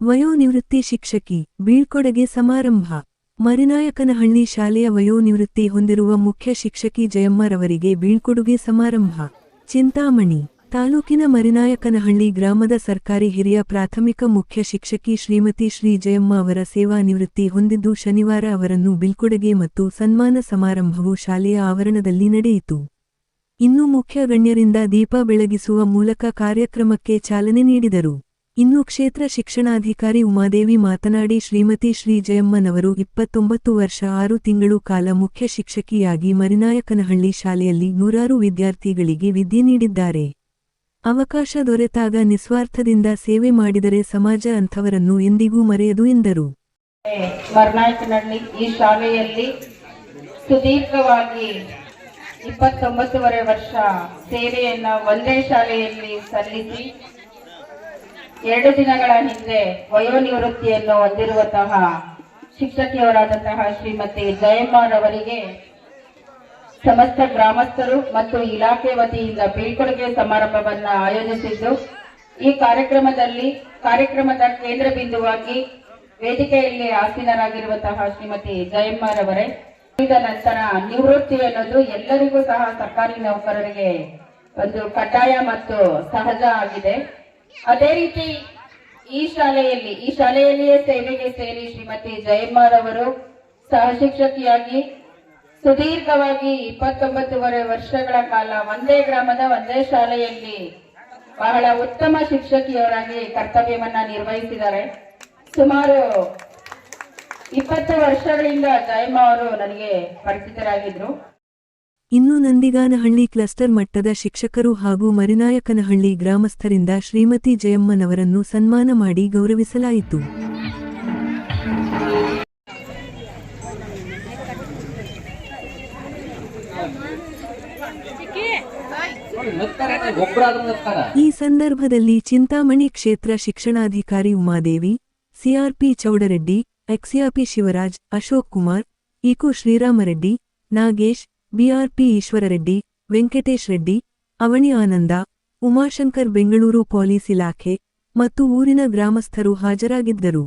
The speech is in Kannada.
ಶ್ರೀಮತಿ ಶಿಕ್ಷಕಿ, ಬೀಳ್ಕೊಡುಗೆ ಸಮಾರಂಭ. ಮರಿನಾಯಕನಹಳ್ಳಿ ಶಾಲೆಯ ವಯೋನಿವೃತ್ತಿ ಹೊಂದಿರುವ ಮುಖ್ಯ ಶಿಕ್ಷಕಿ ಜಯಮ್ಮರವರಿಗೆ ಬೀಳ್ಕೊಡುಗೆ ಸಮಾರಂಭ. ಚಿಂತಾಮಣಿ, ತಾಲೂಕಿನ ಮರಿನಾಯಕನಹಳ್ಳಿ ಗ್ರಾಮದ ಸರ್ಕಾರಿ ಹಿರಿಯ ಪ್ರಾಥಮಿಕ ಮುಖ್ಯ ಶಿಕ್ಷಕಿ ಶ್ರೀಮತಿ ಶ್ರೀ ಜಯಮ್ಮ ಅವರ ಸೇವಾ ನಿವೃತ್ತಿ ಹೊಂದಿದ್ದು ಶನಿವಾರ ಅವರನ್ನು ಬೀಳ್ಕೊಡುಗೆ ಮತ್ತು ಸನ್ಮಾನ ಸಮಾರಂಭವು ಶಾಲೆಯ ಆವರಣದಲ್ಲಿ ನಡೆಯಿತು. ಇನ್ನು ಮುಖ್ಯ ಗಣ್ಯರಿಂದ ದೀಪ ಬೆಳಗಿಸುವ ಮೂಲಕ ಕಾರ್ಯಕ್ರಮಕ್ಕೆ ಚಾಲನೆ ನೀಡಿದರು. ಇನ್ನು ಕ್ಷೇತ್ರ ಶಿಕ್ಷಣಾಧಿಕಾರಿ ಉಮಾದೇವಿ ಮಾತನಾಡಿ ಶ್ರೀಮತಿ ಶ್ರೀ ಜಯಮ್ಮನವರು ಇಪ್ಪತ್ತೊಂಬತ್ತು ವರ್ಷ ಆರು ತಿಂಗಳು ಕಾಲ ಮುಖ್ಯ ಶಿಕ್ಷಕಿಯಾಗಿ ಮರಿನಾಯಕನಹಳ್ಳಿ ಶಾಲೆಯಲ್ಲಿ ನೂರಾರು ವಿದ್ಯಾರ್ಥಿಗಳಿಗೆ ವಿದ್ಯೆ ನೀಡಿದ್ದಾರೆ. ಅವಕಾಶ ದೊರೆತಾಗ ನಿಸ್ವಾರ್ಥದಿಂದ ಸೇವೆ ಮಾಡಿದರೆ ಸಮಾಜ ಅಂಥವರನ್ನು ಎಂದಿಗೂ ಮರೆಯದು ಎಂದರು. ಈ ಶಾಲೆಯಲ್ಲಿ ಸುದೀರ್ಘವಾಗಿ ಇಪ್ಪತ್ತೊಂಬತ್ತುವರೆ ವರ್ಷ ಸೇವೆಯನ್ನ ಒಂದೇ ಶಾಲೆಯಲ್ಲಿ ಸಲ್ಲಿಸಿ ಎರಡು ದಿನಗಳ ಹಿಂದೆ ವಯೋನಿವೃತ್ತಿಯನ್ನು ಹೊಂದಿರುವಂತಹ ಶಿಕ್ಷಕಿಯವರಾದಂತಹ ಶ್ರೀಮತಿ ಜಯಮ್ಮರವರಿಗೆ ಸಮಸ್ತ ಗ್ರಾಮಸ್ಥರು ಮತ್ತು ಇಲಾಖೆ ವತಿಯಿಂದ ಬೀಳ್ಕೊಡುಗೆ ಸಮಾರಂಭವನ್ನ ಆಯೋಜಿಸಿದ್ದು, ಈ ಕಾರ್ಯಕ್ರಮದಲ್ಲಿ ಕಾರ್ಯಕ್ರಮದ ಕೇಂದ್ರ ಬಿಂದುವಾಗಿ ವೇದಿಕೆಯಲ್ಲಿ ಆಸೀನರಾಗಿರುವಂತಹ ಶ್ರೀಮತಿ ಜಯಮ್ಮರವರೇ ಇದ ನಂತರ ನಿವೃತ್ತಿ ಅನ್ನೋದು ಎಲ್ಲರಿಗೂ ಸಹ ಸರ್ಕಾರಿ ನೌಕರರಿಗೆ ಒಂದು ಕಡ್ಡಾಯ ಮತ್ತು ಸಹಜ ಆಗಿದೆ. ಅದೇ ರೀತಿ ಈ ಶಾಲೆಯಲ್ಲಿ, ಈ ಶಾಲೆಯಲ್ಲಿಯೇ ಸೇವೆಗೆ ಸೇರಿ ಶ್ರೀಮತಿ ಜಯಮ್ಮರವರು ಸಹ ಶಿಕ್ಷಕಿಯಾಗಿ ಸುದೀರ್ಘವಾಗಿ ಇಪ್ಪತ್ತೊಂಬತ್ತುವರೆ ವರ್ಷಗಳ ಕಾಲ ಒಂದೇ ಗ್ರಾಮದ ಒಂದೇ ಶಾಲೆಯಲ್ಲಿ ಬಹಳ ಉತ್ತಮ ಶಿಕ್ಷಕಿಯವರಾಗಿ ಕರ್ತವ್ಯವನ್ನ ನಿರ್ವಹಿಸಿದ್ದಾರೆ. ಸುಮಾರು ಇಪ್ಪತ್ತು ವರ್ಷಗಳಿಂದ ಜಯಮ್ಮ ಅವರು ನನಗೆ ಪರಿಚಿತರಾಗಿದ್ರು ಇನ್ನು ನಂದಿಗಾನಹಳ್ಳಿ ಕ್ಲಸ್ಟರ್ ಮಟ್ಟದ ಶಿಕ್ಷಕರು ಹಾಗೂ ಮರಿನಾಯಕನಹಳ್ಳಿ ಗ್ರಾಮಸ್ಥರಿಂದ ಶ್ರೀಮತಿ ಜಯಮ್ಮನವರನ್ನು ಸನ್ಮಾನ ಮಾಡಿ ಗೌರವಿಸಲಾಯಿತು. ಈ ಸಂದರ್ಭದಲ್ಲಿ ಚಿಂತಾಮಣಿ ಕ್ಷೇತ್ರ ಶಿಕ್ಷಣಾಧಿಕಾರಿ Umadevi, CRP Chowdareddy ECRP Shivaraj, Ashok Kumar ECO Sriramareddy, Nagesh BRP Eshwarareddy Venkatesh Reddy Avani Ananda Umashankar Bengaluru police ಇಲಾಖೆ ಮತ್ತು ಊರಿನ ಗ್ರಾಮಸ್ಥರು ಹಾಜರಾಗಿದ್ದರು.